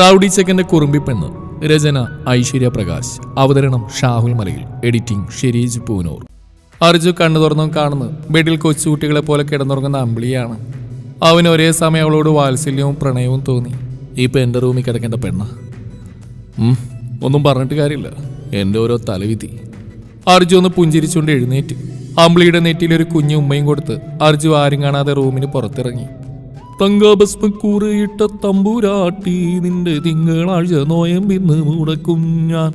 Rowdy ചെക്കന്റെ കുറുമ്പി പെണ്ണ്. രചന ഐശ്വര്യ പ്രകാശ്. അവതരണം ഷാഹുൽ മലയിൽ. എഡിറ്റിംഗ് ഷെരീജ് പൂനൂർ. അർജു കണ്ണു തുറന്നും കാണുന്നു. ബെഡിൽ കൊച്ചുകുട്ടികളെ പോലെ കിടന്നുറങ്ങുന്ന അമ്പിളിയാണ്. അവന് ഒരേ സമയം അവളോട് വാത്സല്യവും പ്രണയവും തോന്നി. ഇപ്പം എന്റെ റൂമിൽ കിടക്കേണ്ട പെണ്ണ. ഒന്നും പറഞ്ഞിട്ട് കാര്യമില്ല. എന്റെ ഓരോ തലവിധി. അർജു ഒന്ന് പുഞ്ചിരിച്ചുകൊണ്ട് എഴുന്നേറ്റ്. അമ്പിളിയുടെ നെറ്റിയിൽ ഒരു കുഞ്ഞു ഉമ്മയും കൊടുത്ത് അർജു ആരും കാണാതെ റൂമിന് പുറത്തിറങ്ങി. തങ്കഭസ്മ കൂറിയിട്ട തമ്പൂരാട്ടി നിന്റെ തിങ്കളാഴ്ച നോയമ്പിന്ന് മുടക്കും ഞാൻ.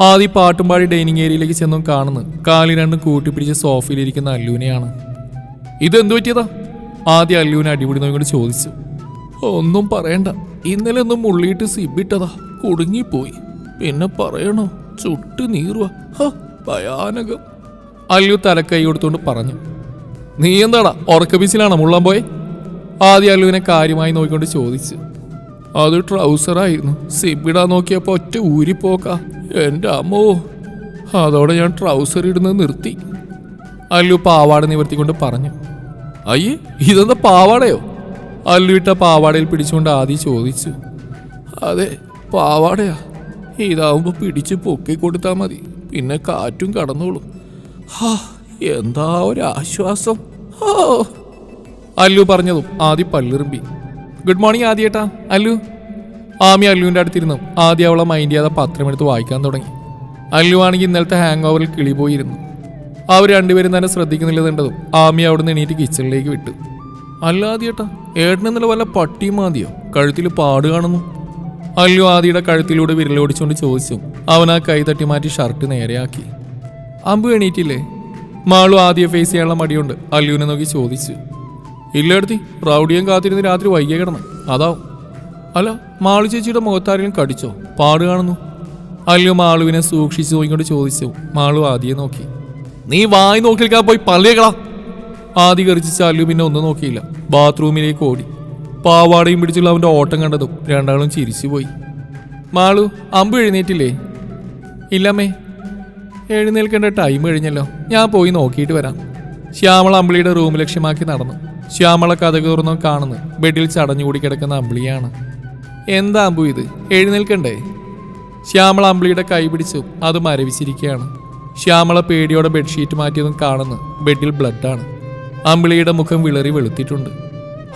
ആദ്യ പാട്ടും പാടി ഡൈനിങ് ഏരിയയിലേക്ക് ചെന്നും കാണുന്നു. കാലി രണ്ടും കൂട്ടിപ്പിടിച്ച് സോഫയിലിരിക്കുന്ന അല്ലൂനെയാണ്. ഇതെന്തു പറ്റിയതാ? ആദ്യം അല്ലൂനെ അടിപൊളി നോക്കിക്കൊണ്ട് ചോദിച്ചു. ഒന്നും പറയണ്ട. ഇന്നലെ ഒന്നും മുള്ളിയിട്ട് സിബിട്ടതാ. കുടുങ്ങിപ്പോയി. പിന്നെ പറയണോ? ചുട്ട് നീറുക ഹ ഭയാനകം. അല്ലു തലക്കൈ കൊടുത്തുകൊണ്ട് പറഞ്ഞു. നീ എന്താടാ ഉറക്കബീച്ചിലാണോ മുള്ളാൻ പോയെ? ആദ്യം അല്ലുവിനെ കാര്യമായി നോക്കിക്കൊണ്ട് ചോദിച്ചു അത് ട്രൗസറായിരുന്നു. സിബിടാ നോക്കിയപ്പോൾ ഒറ്റ ഊരിപ്പോക്ക. എന്റെ അമ്മോ അതോടെ ഞാൻ ട്രൗസർ ഇടുന്നത് നിർത്തി. അല്ലു പാവാട നിവർത്തിക്കൊണ്ട് പറഞ്ഞു അയ്യേ ഇതെന്താ പാവാടയോ? അല്ലു ഇട്ട പാവാടയിൽ പിടിച്ചുകൊണ്ട് ആദ്യം ചോദിച്ചു അതെ പാവാടയാ. ഇതാവുമ്പോ പിടിച്ച് പൊക്കി കൊടുത്താൽ മതി. പിന്നെ കാറ്റും കടന്നോളും. ഹാ എന്താ ഒരു ആശ്വാസം ഹോ. അല്ലു പറഞ്ഞതും ആദ്യ പല്ലിറുമ്പി ഗുഡ് മോർണിംഗ് ആദ്യേട്ടാ അല്ലു. ആമി അല്ലുവിന്റെ അടുത്തിരുന്നു. ആദ്യം അവളെ മൈൻഡ് ചെയ്യാതെ പത്രമെടുത്ത് വായിക്കാൻ തുടങ്ങി. അല്ലു ആണെങ്കിൽ ഇന്നലത്തെ ഹാങ് ഓവറിൽ കിളി പോയിരുന്നു. അവർ രണ്ടുപേരും തന്നെ ശ്രദ്ധിക്കുന്നില്ലെന്നുണ്ടതും ആമി അവിടെ നിന്ന് എണീറ്റ് കിച്ചണിലേക്ക് വിട്ടു. അല്ല ആദ്യേട്ടാ ഏട്ടന് ഇന്നലെ വല്ല പട്ടിയും മാതിയോ കഴുത്തിൽ പാട് കാണുന്നു. അല്ലു ആദിയുടെ കഴുത്തിലൂടെ വിരലോടിച്ചുകൊണ്ട് ചോദിച്ചു. അവൻ ആ കൈ തട്ടി മാറ്റി ഷർട്ട് നേരെയാക്കി. അമ്പു എണീറ്റില്ലേ? മാളു ആദ്യം ഫേസ് ചെയ്യാനുള്ള മടിയുണ്ട്. അല്ലുവിനെ നോക്കി ചോദിച്ചു. ഇല്ലടുത്തി റൗഡിയും കാത്തിരുന്ന് രാത്രി വൈകിയ കിടന്നു. അതാവും. അല്ല മാളു ചേച്ചിയുടെ മുഖത്താരെങ്കിലും കടിച്ചോ? പാട് കാണുന്നു. അല്ലയോ മാളുവിനെ സൂക്ഷിച്ചു നോക്കിക്കൊണ്ട് ചോദിച്ചു. മാളു ആദ്യം നോക്കി. നീ വായി നോക്കിയിരിക്കാൻ പോയി പള്ളിയേക്കളാ ആദ്യ കറിച്ച് അല്ലു പിന്നെ ഒന്നും നോക്കിയില്ല. ബാത്റൂമിലേക്ക് ഓടി. പാവാടയും പിടിച്ചുള്ള അവന്റെ ഓട്ടം കണ്ടതും രണ്ടാളും ചിരിച്ചുപോയി. മാളു അമ്പ് എഴുന്നേറ്റില്ലേ? ഇല്ലമ്മേ. എഴുന്നേൽക്കേണ്ട ടൈം കഴിഞ്ഞല്ലോ. ഞാൻ പോയി നോക്കിയിട്ട് വരാം. ശ്യാമള അമ്പിളിയുടെ റൂം ലക്ഷ്യമാക്കി നടന്നു. ശ്യാമള കഥ കയറുന്നു കാണുന്നു. ബെഡിൽ ചടഞ്ഞുകൂടി കിടക്കുന്ന അമ്പിളിയാണ്. എന്താ അമ്പു ഇത്? എഴുന്നേൽക്കണ്ടേ? ശ്യാമള അമ്പിളിയുടെ കൈ പിടിച്ചു. അത് മരവിച്ചിരിക്കുകയാണ്. ശ്യാമള പേടിയോടെ ബെഡ്ഷീറ്റ് മാറ്റിയതും കാണുന്നു. ബെഡിൽ ബ്ലഡാണ്. അമ്പിളിയുടെ മുഖം വിളറി വെളുത്തിട്ടുണ്ട്.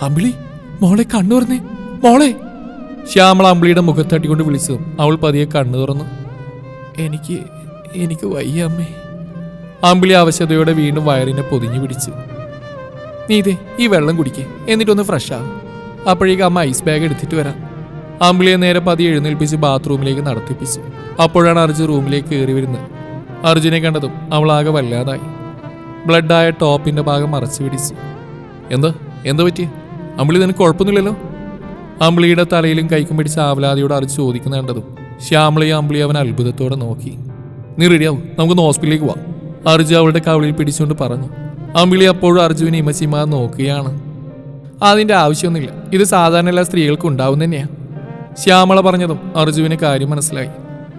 അമ്പിളി മോളെ കണ്ണു തുറന്നേ മോളെ! ശ്യാമള അമ്പിളിയുടെ മുഖത്തട്ടിക്കൊണ്ട് വിളിച്ചു. അവൾ പതിയെ കണ്ണു തുറന്നു. എനിക്ക് എനിക്ക് വയ്യ അമ്മേ. അമ്പിളി അവശതയോടെ വീണ്ടും വയറിനെ പൊതിഞ്ഞു പിടിച്ചു. നീ ഇതേ ഈ വെള്ളം കുടിക്കേ. എന്നിട്ടൊന്ന് ഫ്രഷ് ആകും അപ്പോഴേക്ക് അമ്മ ഐസ് ബാഗ് എടുത്തിട്ട് വരാം. അമ്പിളിയെ നേരെ പതി എഴുന്നേൽപ്പിച്ച് ബാത്റൂമിലേക്ക് നടത്തിപ്പിച്ചു. അപ്പോഴാണ് അർജുൻ റൂമിലേക്ക് കയറി വരുന്നത്. അർജുനെ കണ്ടതും അവളാകെ വല്ലാതായി. ബ്ലഡായ ടോപ്പിന്റെ ഭാഗം മറച്ചു പിടിച്ചു. എന്താ? എന്താ പറ്റി അമ്പിളി നിനക്ക് കുഴപ്പമൊന്നുമില്ലല്ലോ? അമ്പിളിയുടെ തലയിലും കൈക്കും പിടിച്ച് ആവലാതിയോട് അർജു ചോദിക്കുന്ന കണ്ടതും ശ്യാമളയും അമ്പിളി അവൻ അത്ഭുതത്തോടെ നോക്കി. നീ റെഡിയാവും നമുക്കൊന്ന് ഹോസ്പിറ്റലിലേക്ക് പോവാം. അർജു അവളുടെ കവളിൽ പിടിച്ചുകൊണ്ട് പറഞ്ഞു. അമ്പിളി അപ്പോഴും അർജുവിനെ ഇമച്ചിമാ നോക്കുകയാണ്. അതിന്റെ ആവശ്യമൊന്നുമില്ല. ഇത് സാധാരണ എല്ലാ സ്ത്രീകൾക്കും ഉണ്ടാവും തന്നെയാ. ശ്യാമള പറഞ്ഞതും അർജുവിന് കാര്യം മനസ്സിലായി.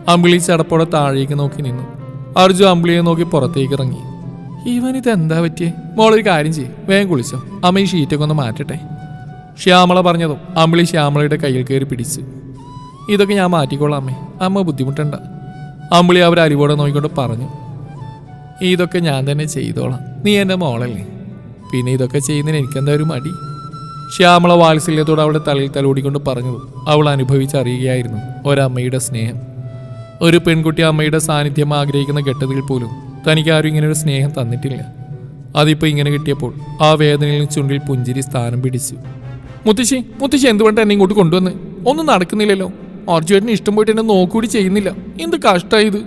അമ്പിളി ചടപ്പോടെ താഴേക്ക് നോക്കി നിന്നു. അർജു അമ്പിളിയെ നോക്കി പുറത്തേക്ക് ഇറങ്ങി. ഇവൻ ഇത് ഇതെന്താ പറ്റിയേ? മോളൊരു കാര്യം ചെയ്യ്. വേഗം കുളിച്ചോ. അമ്മ ഈ ഷീറ്റൊക്കെ ഒന്ന് മാറ്റട്ടെ. ശ്യാമള പറഞ്ഞതും അമ്പിളി ശ്യാമളയുടെ കയ്യിൽ കയറി പിടിച്ച്. ഇതൊക്കെ ഞാൻ മാറ്റിക്കോളാം അമ്മേ. അമ്മ ബുദ്ധിമുട്ടണ്ട. അമ്പിളി അവർ അരിവോടെ നോക്കിക്കൊണ്ട് പറഞ്ഞു. ഇതൊക്കെ ഞാൻ തന്നെ ചെയ്തോളാം. നീ എന്റെ മോളല്ലേ? പിന്നെ ഇതൊക്കെ ചെയ്യുന്നതിന് എനിക്കെന്താ ഒരു മടി? ശ്യാമള വാത്സല്യത്തോട് അവളുടെ തലയിൽ തലോടിക്കൊണ്ട് പറഞ്ഞു അവൾ അനുഭവിച്ചറിയുകയായിരുന്നു ഒരമ്മയുടെ സ്നേഹം. ഒരു പെൺകുട്ടി അമ്മയുടെ സാന്നിധ്യം ആഗ്രഹിക്കുന്ന ഘട്ടത്തിൽ പോലും തനിക്ക് ആരും ഇങ്ങനെ ഒരു സ്നേഹം തന്നിട്ടില്ല. അതിപ്പോൾ ഇങ്ങനെ കിട്ടിയപ്പോൾ ആ വേദനയിൽ ചുണ്ടിൽ പുഞ്ചിരി സ്ഥാനം പിടിച്ചു. മുത്തശ്ശി മുത്തശ്ശി എന്തുകൊണ്ട് എന്നെ ഇങ്ങോട്ട് കൊണ്ടുവന്ന്? ഒന്നും നടക്കുന്നില്ലല്ലോ. അർജുവേട്ടന് ഇഷ്ടം പോയിട്ട് എന്നെ നോക്കൂടി ചെയ്യുന്നില്ല. എന്ത് കഷ്ടമായത്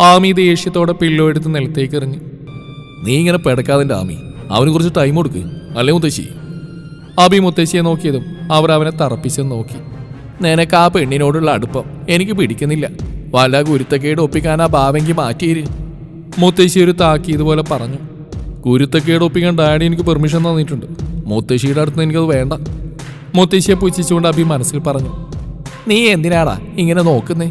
ആമി ദേഷ്യത്തോടെ പില്ലോ എടുത്ത് നിലത്തേക്ക് എറിഞ്ഞു നീ ഇങ്ങനെ പെടക്കാതിന്റെ ആമി. അവന് കുറച്ച് ടൈം കൊടുക്ക്. അല്ലേ മുത്തശ്ശി? അബി മുത്തശ്ശിയെ നോക്കിയതും അവർ അവനെ തറപ്പിച്ചെന്ന് നോക്കി. നിനക്ക് ആ പെണ്ണിനോടുള്ള അടുപ്പം എനിക്ക് പിടിക്കുന്നില്ല. വല്ല കുരുത്തക്കേട് ഒപ്പിക്കാൻ ആ ഭാവെങ്കിൽ മാറ്റിയിര്. മുത്തശ്ശി ഒരു താക്കി ഇതുപോലെ പറഞ്ഞു. കുരുത്തക്കേട് ഒപ്പിക്കാൻ ഡാഡി എനിക്ക് പെർമിഷൻ തന്നിട്ടുണ്ട്. മുത്തശ്ശിയുടെ അടുത്ത് എനിക്കത് വേണ്ട. മുത്തശ്ശിയെ പുച്ഛിച്ചുകൊണ്ട് അബി മനസ്സിൽ പറഞ്ഞു. നീ എന്തിനാടാ ഇങ്ങനെ നോക്കുന്നേ?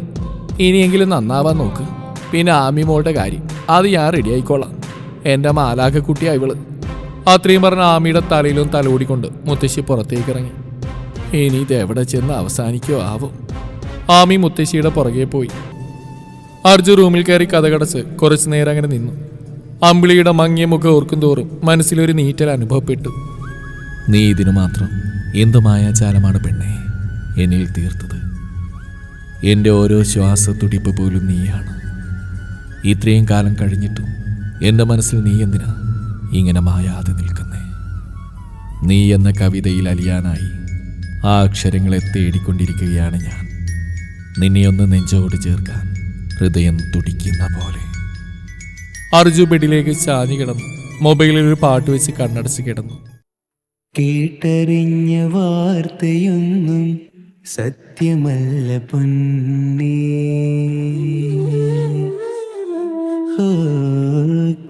ഇനിയെങ്കിലും നന്നാവാൻ നോക്ക്. പിന്നെ ആമി മോളുടെ കാര്യം. അത് ഞാൻ റെഡി ആയിക്കോളാം. എന്റെ മാലാഖക്കുട്ടിയാ ഇവൾ അത്രയും പറഞ്ഞ ആമിയുടെ തലയിലും തലോടിക്കൊണ്ട് മുത്തശ്ശി പുറത്തേക്ക് ഇറങ്ങി ഇനി ഇത് എവിടെ ചെന്ന് അവസാനിക്കോ ആവും. ആമി മുത്തശ്ശിയുടെ പുറകെ പോയി. അർജു റൂമിൽ കയറി കഥകടച്ച് കുറച്ചു നേരം അങ്ങനെ നിന്നു. അമ്പിളിയുടെ മങ്ങിയ മുഖം ഓർക്കും തോറും മനസ്സിലൊരു നീറ്റൽ അനുഭവപ്പെട്ടു. നീ ഇതിനു മാത്രം എന്ത് മായാജാലമാണ് പെണ്ണെ? എന്നിൽ തീർത്തത്. എന്റെ ഓരോ ശ്വാസത്തുടിപ്പ് പോലും നീയാണ്. ഇത്രയും കാലം കഴിഞ്ഞിട്ടും എന്റെ മനസ്സിൽ നീ എന്തിനാ ഇങ്ങനെ മായാതെ നിൽക്കുന്നേ? നീ എന്ന കവിതയിൽ അലിയാനായി ആ അക്ഷരങ്ങളെ തേടിക്കൊണ്ടിരിക്കുകയാണ് ഞാൻ. നിന്നെയൊന്ന് നെഞ്ചോട് ചേർക്കാൻ ഹൃദയം തുടിക്കുന്ന പോലെ. അർജു ബെഡിലേക്ക് ചാഞ്ഞു കിടന്നു. മൊബൈലിൽ ഒരു പാട്ട് വെച്ച് കണ്ണടച്ച് കിടന്നു. കേട്ടറിഞ്ഞ വാർത്തയൊന്നും സത്യമല്ല പൊന്നേ.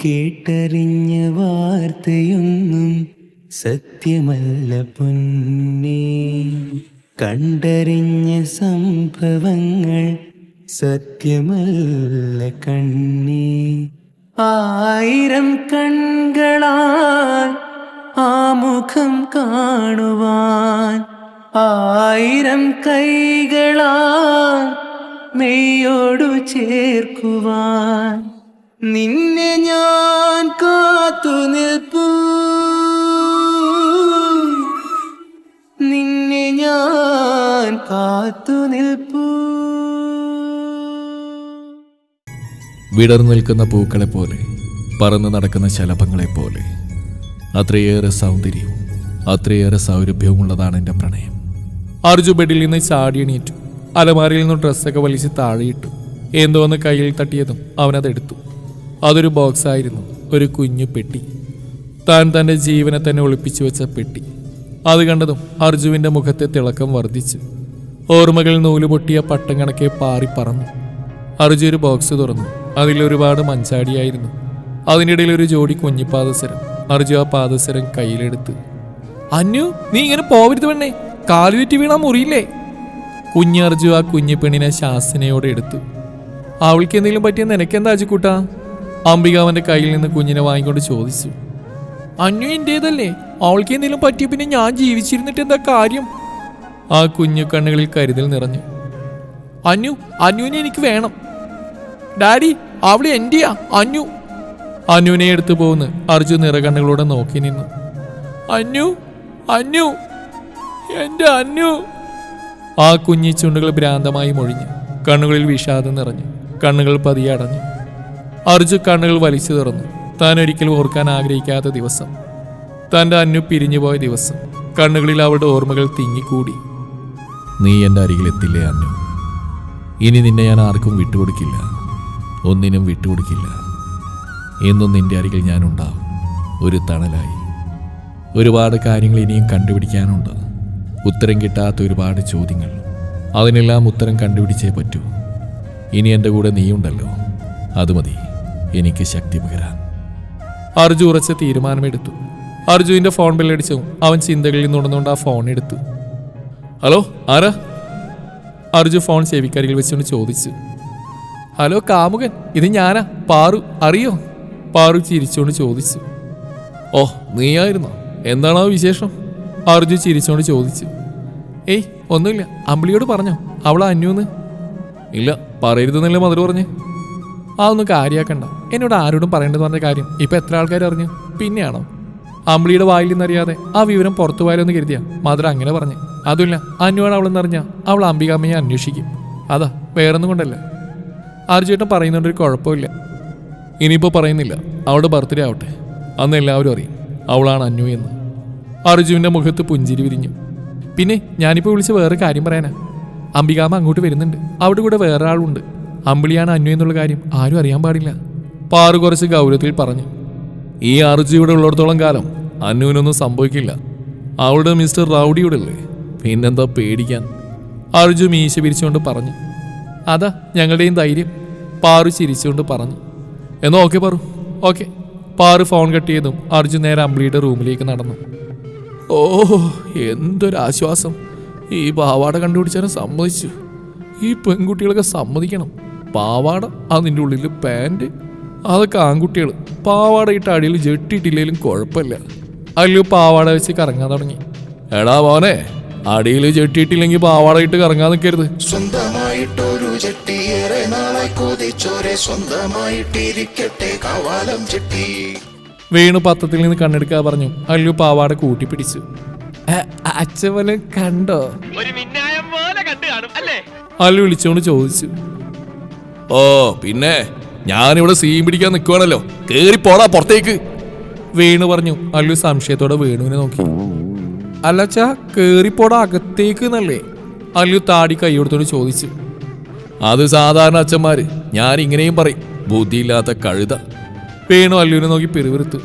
കേട്ടറിഞ്ഞ വാർത്തയൊന്നും സത്യമല്ല പൊന്നേ. കണ്ടറിഞ്ഞ സംഭവങ്ങൾ സത്യമല്ല കണ്ണേ. ആയിരം കൺകളാൽ ആ മുഖം കാണുവാൻ ആയിരം കൈകളാൽ മെയ്യോടു ചേർക്കുവാൻ. നിന്നെ ഞാൻ കാത്തു നിൽപ്പൂ. നിന്നെ ഞാൻ കാത്തു നിൽപ്പൂ. വിടർന്നു നിൽക്കുന്ന പൂക്കളെ പോലെ പറന്നു നടക്കുന്ന ശലഭങ്ങളെ പോലെ. അത്രയേറെ സൗന്ദര്യവും അത്രയേറെ സൗരഭ്യവുമുള്ളതാണ് എന്റെ പ്രണയം. അർജു ബെഡിൽ നിന്ന് ചാടി എണീറ്റു അലമാരയിൽ നിന്ന് ഡ്രസ്സൊക്കെ വലിച്ച് താഴെയിട്ടു. എന്തോന്ന് കയ്യിൽ തട്ടിയതും അവനതെടുത്തു അതൊരു ബോക്സ് ആയിരുന്നു. ഒരു കുഞ്ഞു പെട്ടി. താൻ തന്റെ ജീവനെ തന്നെ ഒളിപ്പിച്ചു വെച്ച പെട്ടി. അത് കണ്ടതും അർജുവിന്റെ മുഖത്തെ തിളക്കം വർദ്ധിച്ചു. ഓർമ്മകൾ നൂൽ പൊട്ടിയ പട്ടം കണക്കെ പാറി പറന്നു. അർജു ഒരു ബോക്സ് തുറന്നു. അതിൽ ഒരുപാട് മഞ്ചാടിയായിരുന്നു. അതിനിടയിൽ ഒരു ജോഡി കുഞ്ഞിപ്പാദസരം. അർജു ആ പാദസരം കയ്യിലെടുത്ത് അന്നു നീ ഇങ്ങനെ പോവരുത് പെണ്ണേ. കാലുചുറ്റി വീണാ മുറിയില്ലേ? കുഞ്ഞർജു ആ കുഞ്ഞു പെണ്ണിനെ ശാസനയോടെ എടുത്തു. അവൾക്ക് എന്തെങ്കിലും പറ്റിയ നിനക്കെന്താ അജിക്കൂട്ടാ? അംബിക അവന്റെ കയ്യിൽ നിന്ന് കുഞ്ഞിനെ വാങ്ങിക്കൊണ്ട് ചോദിച്ചു അന്നു എന്റേതല്ലേ അവൾക്ക് എന്തെങ്കിലും പറ്റിയ പിന്നെ ഞാൻ ജീവിച്ചിരുന്നിട്ട് എന്താ കാര്യം? ആ കുഞ്ഞു കണ്ണുകളിൽ കരുതൽ നിറഞ്ഞു അന്നു അനുവിനെ എനിക്ക് വേണം. ഡാഡി അവൾ എന്റെയാ അന്നു അനുവിനെ എടുത്തു പോകുന്നു അർജു നിറകണ്ണുകളോടെ നോക്കി നിന്നു അന്നു അന്നു എന്റെ അന്നു ആ കുഞ്ഞി ചുണ്ടുകൾ ഭ്രാന്തമായി മൊഴിഞ്ഞു കണ്ണുകളിൽ വിഷാദം നിറഞ്ഞു കണ്ണുകൾ പതിയെ അടഞ്ഞു. അർജു കണ്ണുകൾ വലിച്ചു തുറന്നു. താൻ ഒരിക്കലും ഓർക്കാൻ ആഗ്രഹിക്കാത്ത ദിവസം. തന്റെ അന്നു പിരിഞ്ഞുപോയ ദിവസം. കണ്ണുകളിൽ അവളുടെ ഓർമ്മകൾ തിങ്ങിക്കൂടി. നീ എന്റെ അരികിലെത്തില്ലേ അന്നു ഇനി നിന്നെ ഞാൻ ആർക്കും വിട്ടുകൊടുക്കില്ല. ഒന്നിനും വിട്ടുകൊടുക്കില്ല. എന്നും നിന്റെ അരികിൽ ഞാനുണ്ടാവും ഒരു തണലായി. ഒരുപാട് കാര്യങ്ങൾ ഇനിയും കണ്ടുപിടിക്കാനുണ്ട്. ഉത്തരം കിട്ടാത്ത ഒരുപാട് ചോദ്യങ്ങൾ. അതിനെല്ലാം ഉത്തരം കണ്ടുപിടിച്ചേ പറ്റൂ. ഇനി എന്റെ കൂടെ നീയുണ്ടല്ലോ. അത് മതി. എനിക്ക് ശക്തി പകരാൻ. അർജു ഉറച്ച തീരുമാനമെടുത്തു. അർജുവിന്റെ ഫോൺ ബില്ലടിച്ചു. അവൻ ചിന്തകളിൽ നിന്നുണർന്നുകൊണ്ട് ആ ഫോൺ എടുത്തു. ഹലോ ആരാ? അർജു ഫോൺ ചെവിക്കരികിൽ വെച്ചുകൊണ്ട് ചോദിച്ചു. ഹലോ കാമുകൻ ഇത് ഞാനാ പാറു അറിയോ? പാറു ചിരിച്ചുകൊണ്ട് ചോദിച്ചു. ഓ നീയായിരുന്നോ? എന്താണോ വിശേഷം? അർജു ചിരിച്ചുകൊണ്ട് ചോദിച്ചു. ഏയ് ഒന്നുമില്ല അമ്പിളിയോട് പറഞ്ഞോ അവളെ അന്യൂന്ന്. ഇല്ല പറയരുതെന്നല്ലേ മധുര പറഞ്ഞേ? ആ കാര്യമാക്കണ്ട എന്നോട് ആരോടും പറയേണ്ടത് പറഞ്ഞ കാര്യം ഇപ്പൊ എത്ര ആൾക്കാർ അറിഞ്ഞു? പിന്നെയാണോ? അമ്പിളിയുടെ വായിൽ നിന്നറിയാതെ ആ വിവരം പുറത്തു പോയാലോന്ന് കരുതിയാ. മധുര അങ്ങനെ പറഞ്ഞു. അതുമില്ല അന്വാണ് അവളെന്നറിഞ്ഞ അവൾ അംബികാമ്മയെ അന്വേഷിക്കും. അതാ വേറൊന്നും കൊണ്ടല്ല. ആർജുവേട്ടൻ പറയുന്നുണ്ടൊരു കുഴപ്പമില്ല. ഇനിയിപ്പോൾ പറയുന്നില്ല. അവളുടെ ബർത്ത്ഡേ ആവട്ടെ. അന്ന് എല്ലാവരും അറിയും. അവളാണ് അന്നു എന്ന്. അർജുവിന്റെ മുഖത്ത് പുഞ്ചിരി വിരിഞ്ഞു. പിന്നെ ഞാനിപ്പോൾ വിളിച്ച് വേറെ കാര്യം പറയാനാ. അംബികാമ്മ അങ്ങോട്ട് വരുന്നുണ്ട്. അവിടെ കൂടെ വേറെ ആളുണ്ട് അമ്പിളിയാണ് അന്നു എന്നുള്ള കാര്യം ആരും അറിയാൻ പാടില്ല. പാറു കുറച്ച് ഗൗരവത്തിൽ പറഞ്ഞു ഈ അർജിയുടെ ഉള്ളിടത്തോളം കാലം അന്നുവിനൊന്നും സംഭവിക്കില്ല. അവളുടെ മിസ്റ്റർ റൗഡി ഇവിടെ അല്ലേ? പിന്നെന്താ പേടിക്കാൻ? അർജു മീശ പിരിച്ചുകൊണ്ട് പറഞ്ഞു അതാ ഞങ്ങളുടെയും ധൈര്യം പാറു ചിരിച്ചുകൊണ്ട് പറഞ്ഞു. എന്നാ okay Paru okay. Paru phone cut ചെയ്തും അർജു നേരെ അമ്പിളിയുടെ റൂമിലേക്ക് നടന്നു. ഓ എന്തൊരാശ്വാസം. ഈ പാവാട കണ്ടുപിടിച്ചാലും സമ്മതിച്ചു. ഈ പെൺകുട്ടികളൊക്കെ സമ്മതിക്കണം. പാവാട അതിന്റെ ഉള്ളിൽ പാന്റ് അതൊക്കെ ആൺകുട്ടികൾ പാവാട ഇട്ട അടിയിൽ ജെട്ടിയിട്ടില്ലെങ്കിലും കുഴപ്പമില്ല. അല്ലു പാവാട വെച്ച് കറങ്ങാൻ തുടങ്ങി. എടാ മോനെ അടിയിൽ ജെട്ടിയിട്ടില്ലെങ്കിൽ പാവാട ഇട്ട് കറങ്ങാൻ നിൽക്കരുത് സ്വന്തമായിട്ടൊരു ജെട്ടി ഏറെ നാളായി കൊതിച്ചോരെ സ്വന്തമായിട്ടിരിക്കട്ടെ കവാലം ജെട്ടി വേണു പത്രത്തിൽ നിന്ന് കണ്ണെടുക്കാൻ പറഞ്ഞു അല്ലു പാവാട കൂട്ടിപ്പിടിച്ചു. അച്ഛനെ കണ്ടോ? ഒരു മിന്നായം പോലെ കണ്ടു കാണും അല്ലേ? അല്ലു വിളിച്ചോണ്ട് ചോദിച്ചു. ഓ പിന്നെ ഞാനിവിടെ സീൻ പിടിക്കാൻ നിൽക്കുവാണല്ലോ കേറി പോടാ പുറത്തേക്ക്. വേണു പറഞ്ഞു. അല്ലു സംശയത്തോടെ വേണുവിനെ നോക്കി. അല്ലച്ചാ കേറിപ്പോടാ അകത്തേക്ക് എന്നല്ലേ? അല്ലു താടി കൈയോടത്തോട് ചോദിച്ചു. അത് സാധാരണ അച്ഛന്മാര്. ഞാൻ ഇങ്ങനെയും പറയും. ബുദ്ധിയില്ലാത്ത കഴുത. വേണു അല്ലുവിനെ നോക്കി പിറുവിറുത്തു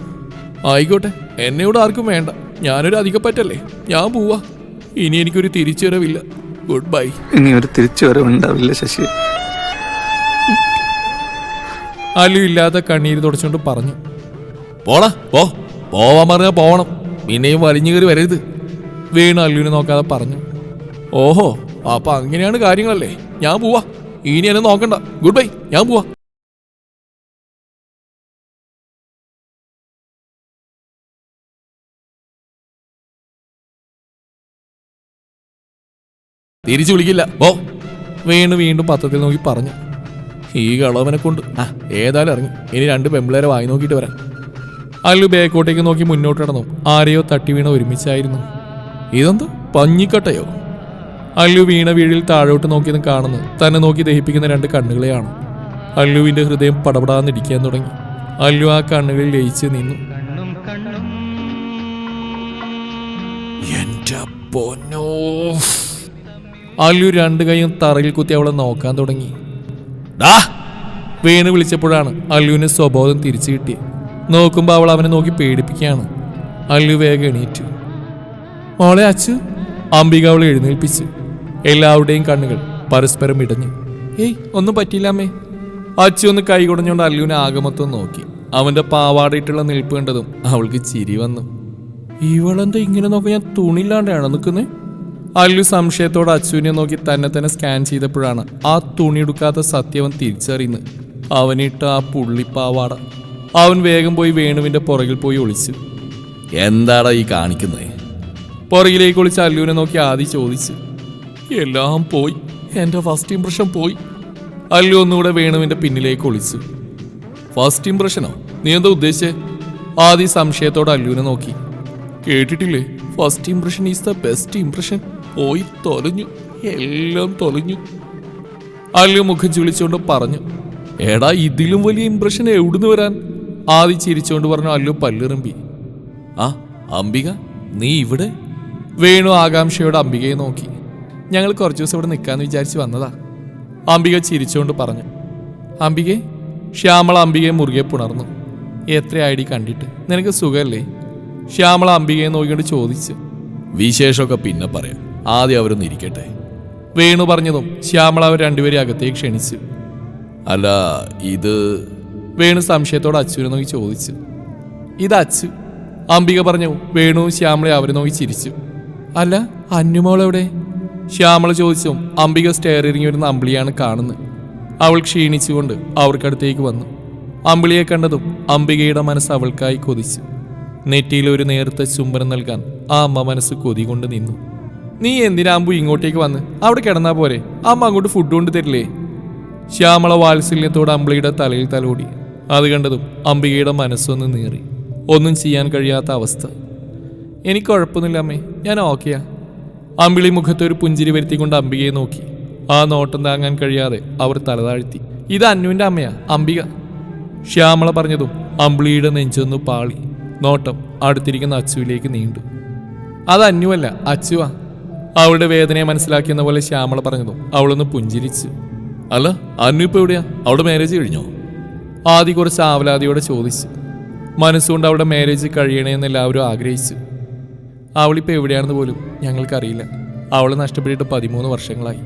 ആയിക്കോട്ടെ എന്നെ ഇവിടെ ആർക്കും വേണ്ട. ഞാനൊരു അധികപ്പറ്റല്ലേ? ഞാൻ പോവാ. ഇനി എനിക്കൊരു തിരിച്ചുവരവില്ല. ഗുഡ് ബൈ ഇനി ഒരു തിരിച്ചുവരവുണ്ടാവില്ല ശശി. അല്ലു ഇല്ലാതെ കണ്ണീര് തുടച്ചുകൊണ്ട് പറഞ്ഞു. പോടാ പോ. പോവാൻ പറഞ്ഞാൽ പോവണം. പിന്നെയും വലിഞ്ഞു കയറി വരരുത്. വീണ് അല്ലുവിനെ നോക്കാതെ പറഞ്ഞു. ഓഹോ അപ്പൊ അങ്ങനെയാണ് കാര്യങ്ങളല്ലേ? ഞാൻ പോവാ. ഇനി എന്നെ നോക്കണ്ട. Good bye. ഞാൻ പോവാ. തിരിച്ചു വിളിക്കില്ല. ഓ വീണ് വീണ്ടും പത്രത്തിൽ നോക്കി പറഞ്ഞു. ഈ കളവനെ കൊണ്ട്. ആ ഏതായാലും ഇറങ്ങി. ഇനി രണ്ട് പെമ്പിളേരെ വായി നോക്കിയിട്ട് വരാം. അല്ലു ബേക്കോട്ടേക്ക് നോക്കി മുന്നോട്ട് നടന്നു. ആരെയോ തട്ടി വീണ ഒരുമിച്ചായിരുന്നു. ഇതെന്ത്? പഞ്ഞിക്കട്ടയോ? അല്ലു വീണ വീഴിൽ താഴോട്ട് നോക്കിയതും കാണുന്നു. തന്നെ നോക്കി ദഹിപ്പിക്കുന്ന രണ്ട് കണ്ണുകളെയാണ്. അല്ലുവിന്റെ ഹൃദയം പടപടാന്നിടിക്കാൻ തുടങ്ങി. അല്ലു ആ കണ്ണുകളിൽ ലയിച്ച് നിന്നു. അല്ലു രണ്ട് കൈയും തറയിൽ കുത്തി അവളെ നോക്കാൻ തുടങ്ങി. ഡാ വീണ് വിളിച്ചപ്പോഴാണ് അല്ലുവിന് സ്വബോധം തിരിച്ചു കിട്ടിയത് നോക്കുമ്പോൾ അവൾ അവനെ നോക്കി പേടിപ്പിക്കുകയാണ്. അല്ലു വേഗം എണീറ്റു. മോളെ അച്ചു അംബിക അവളെ എഴുന്നേൽപ്പിച്ചു എല്ലാവരുടെയും കണ്ണുകൾ പരസ്പരം ഇടഞ്ഞു. ഏയ് ഒന്നും പറ്റിയില്ല അമ്മേ. അച്ചു ഒന്ന് കൈ കുടഞ്ഞുകൊണ്ട് അല്ലുവിനെ ആകമൊത്തം നോക്കി. അവന്റെ പാവാടയിട്ടുള്ള നിൽപ്പ് കണ്ടതും അവൾക്ക് ചിരി വന്നു. ഇവളെന്താ ഇങ്ങനെ നോക്കാൻ ഞാൻ തുണിയില്ലാണ്ടാണോ നിൽക്കുന്നത് അല്ലു സംശയത്തോടെ അച്ചുവിനെ നോക്കി തന്നെ തന്നെ സ്കാൻ ചെയ്തപ്പോഴാണ് ആ തുണി എടുക്കാത്ത സത്യവൻ തിരിച്ചറിയുന്നത്. അവനിട്ട ആ പുള്ളിപ്പാവാട. അവൻ വേഗം പോയി വേണുവിന്റെ പുറകിൽ പോയി ഒളിച്ചു. എന്താടാ ഈ കാണിക്കുന്നത് പുറകിലേക്ക് ഒളിച്ച് അല്ലുവിനെ നോക്കി ആദ്യം ചോദിച്ചു. എല്ലാം പോയി. എന്റെ ഫസ്റ്റ് ഇംപ്രഷൻ പോയി. അല്ലു ഒന്നുകൂടെ വേണുവിന്റെ പിന്നിലേക്ക് ഒളിച്ചു. ഫസ്റ്റ് ഇംപ്രഷനോ നീ എന്താ ഉദ്ദേശിച്ചേ? ആദ്യം സംശയത്തോടെ അല്ലുവിനെ നോക്കി. കേട്ടിട്ടില്ലേ? First impression is the best impression പോയി തൊലഞ്ഞു. എല്ലാം തൊലഞ്ഞു. അല്ലു മുഖം ചുളിച്ചുകൊണ്ട് പറഞ്ഞു എടാ ഇതിലും വലിയ ഇംപ്രഷൻ എവിടുന്ന് വരാൻ? ആദ്യം ചിരിച്ചുകൊണ്ട് പറഞ്ഞു അല്ലു പല്ലിറമ്പി. ആ അംബിക നീ ഇവിടെ? വേണു ആകാംക്ഷയോട് അംബികയെ നോക്കി. ഞങ്ങൾ കുറച്ച് ദിവസം ഇവിടെ നിൽക്കാന്ന് വിചാരിച്ച് വന്നതാ. അംബിക ചിരിച്ചുകൊണ്ട് പറഞ്ഞു അംബികെ ശ്യാമള അംബികയെ മുറുകെ പുണർന്നു. എത്ര ഐ ഡി കണ്ടിട്ട്? നിനക്ക് സുഖമല്ലേ ശ്യാമള അംബികയെ നോക്കിക്കൊണ്ട് ചോദിച്ചു വിശേഷമൊക്കെ പിന്നെ പറയാം. ആദ്യം അവരൊന്ന് ഇരിക്കട്ടെ. വേണു പറഞ്ഞതും ശ്യാമള അവർ രണ്ടുപേരെ അകത്തേക്ക് ക്ഷണിച്ചു. അല്ല ഇത് വേണു സംശയത്തോടെ അച്ഛനെ നോക്കി ചോദിച്ചു. ഇത് അച്ചു അംബിക പറഞ്ഞു വേണു ശ്യാമളെ അവരെ നോക്കി ചിരിച്ചു. അല്ല അന്നുമോളെവിടെ ശ്യാമള ചോദിച്ചു അംബിക സ്റ്റെയർ ഇറങ്ങി വരുന്ന അമ്പിളിയാണ് കാണുന്നത്. അവൾ ക്ഷീണിച്ചുകൊണ്ട് അവർക്കടുത്തേക്ക് വന്നു. അമ്പിളിയെ കണ്ടതും അംബികയുടെ മനസ്സ് അവൾക്കായി കൊതിച്ചു. നെറ്റിയിൽ ഒരു നേരത്തെ ചുംബനം നൽകാൻ ആ അമ്മ മനസ്സ് കൊതി കൊണ്ട് നിന്നു. നീ എന്തിനാ അമ്പു ഇങ്ങോട്ടേക്ക് വന്ന്? അവിടെ കിടന്നാ പോരെ. അമ്മ അങ്ങോട്ട് ഫുഡ് കൊണ്ട് തരില്ലേ? ശ്യാമള വാത്സല്യത്തോട് അമ്പിളിയുടെ തലയിൽ തലോടി. അത് കണ്ടതും അംബികയുടെ മനസ്സൊന്ന് നീറി. ഒന്നും ചെയ്യാൻ കഴിയാത്ത അവസ്ഥ. എനിക്ക് കുഴപ്പമൊന്നുമില്ല അമ്മേ. ഞാൻ ഓക്കെയാ. അമ്പിളി മുഖത്ത് ഒരു പുഞ്ചിരി വരുത്തിക്കൊണ്ട് അംബികയെ നോക്കി. ആ നോട്ടം താങ്ങാൻ കഴിയാതെ അവർ തലതാഴ്ത്തി ഇത് അന്നുവിന്റെ അമ്മയാ അംബിക ശ്യാമള പറഞ്ഞതും അമ്പിളിയുടെ നെഞ്ചൊന്ന് പാളി. നോട്ടം അടുത്തിരിക്കുന്ന അച്ചുവിലേക്ക് നീണ്ടു. അത് അന്നുവല്ല അച്ചുവാ. അവളുടെ വേദനയെ മനസ്സിലാക്കിയെന്ന പോലെ ശ്യാമള പറഞ്ഞു അവളൊന്ന് പുഞ്ചിരിച്ചു. അല്ല ഇപ്പൊ എവിടെയാ? അവളുടെ മാരേജ് കഴിഞ്ഞോ? ആദ്യ കുറച്ച് ആവലാതിയോടെ ചോദിച്ചു. മനസ്സുകൊണ്ട് അവളുടെ മാരേജ് കഴിയണേന്ന് എല്ലാവരും ആഗ്രഹിച്ചു. അവളിപ്പോൾ എവിടെയാണെന്ന് പോലും ഞങ്ങൾക്കറിയില്ല. അവൾ നഷ്ടപ്പെട്ടിട്ട് പതിമൂന്ന് വർഷങ്ങളായി.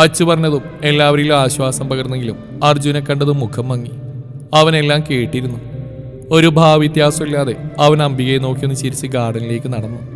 അച്ചു പറഞ്ഞതും എല്ലാവരിലും ആശ്വാസം പകർന്നെങ്കിലും അർജുനെ കണ്ടതും മുഖം മങ്ങി. അവനെല്ലാം കേട്ടിരുന്നു. ഒരു ഭാവവ്യത്യാസമില്ലാതെ അവൻ അംബികയെ നോക്കിയൊന്ന് ചിരിച്ച് ഗാർഡനിലേക്ക് നടന്നു.